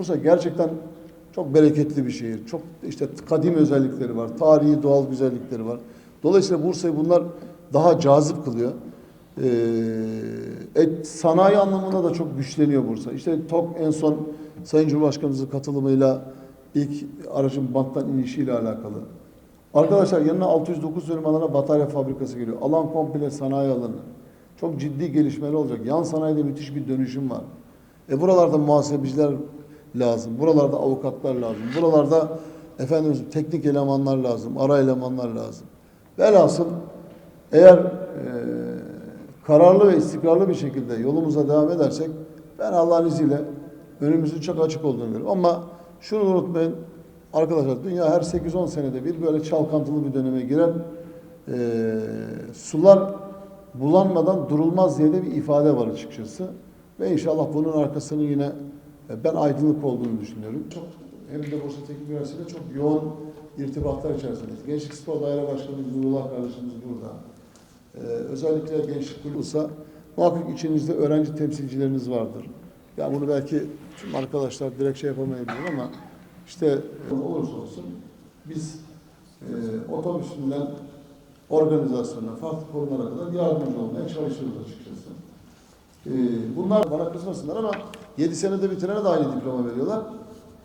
Bursa gerçekten çok bereketli bir şehir. Çok işte kadim özellikleri var. Tarihi, doğal güzellikleri var. Dolayısıyla Bursa'yı bunlar daha cazip kılıyor. Ee, et, sanayi anlamında da çok güçleniyor Bursa. İşte TOK en son Sayın Cumhurbaşkanımızın katılımıyla ilk aracın banttan inişiyle alakalı. Arkadaşlar yanına 609 dönüm alana batarya fabrikası geliyor. Alan komple sanayi alanı. Çok ciddi gelişmeler olacak. Yan sanayide müthiş bir dönüşüm var. E buralarda muhasebeciler lazım. Buralarda avukatlar lazım. Buralarda efendim teknik elemanlar lazım. Ara elemanlar lazım. Velhasıl eğer e, kararlı ve istikrarlı bir şekilde yolumuza devam edersek ben Allah'ın izniyle önümüzün çok açık olduğunu görüyorum. Ama şunu unutmayın arkadaşlar dünya her 8-10 senede bir böyle çalkantılı bir döneme girer. E, sular bulanmadan durulmaz diye de bir ifade var açıkçası. Ve inşallah bunun arkasının yine ben aydınlık olduğunu düşünüyorum. Çok hem de Bursa Teknik Üniversitesi'nde çok yoğun irtibatlar içerisindeyiz. Gençlik Spor Daire Başkanımız Nurullah kardeşimiz burada. Ee, özellikle gençlik kurulursa muhakkak içinizde öğrenci temsilcileriniz vardır. Ya bunu belki tüm arkadaşlar direkt şey yapamayabilir ama işte e, olursa olsun biz e, otobüsünden organizasyonuna, farklı konulara kadar yardımcı olmaya çalışıyoruz açıkçası. E, bunlar bana kızmasınlar ama 7 senede bitirene de aynı diploma veriyorlar.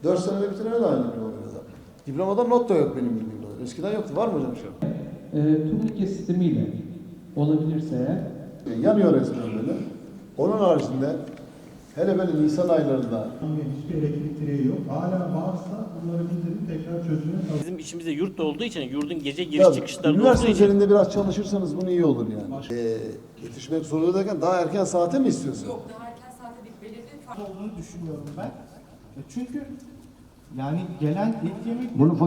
4 senede bitirene de aynı diploma veriyorlar. Diplomada not da yok benim bildiğim kadarıyla. Eskiden yoktu. Var mı hocam şu an? E, turnike sistemiyle olabilirse eğer E, yanıyor resmen böyle. Onun haricinde hele böyle Nisan aylarında hiçbir elektrik direği yok. Hala varsa bunları bildirip tekrar çözüme Bizim içimizde yurt da olduğu için yurdun gece giriş Tabii, çıkışları da olduğu üniversite için üzerinde biraz çalışırsanız bunu iyi olur yani. E, yetişmek zorunda derken daha erken saate mi istiyorsun? Yok daha erken saatte bir belirli fark olduğunu düşünüyorum ben. E Çünkü yani gelen et yemek Bunu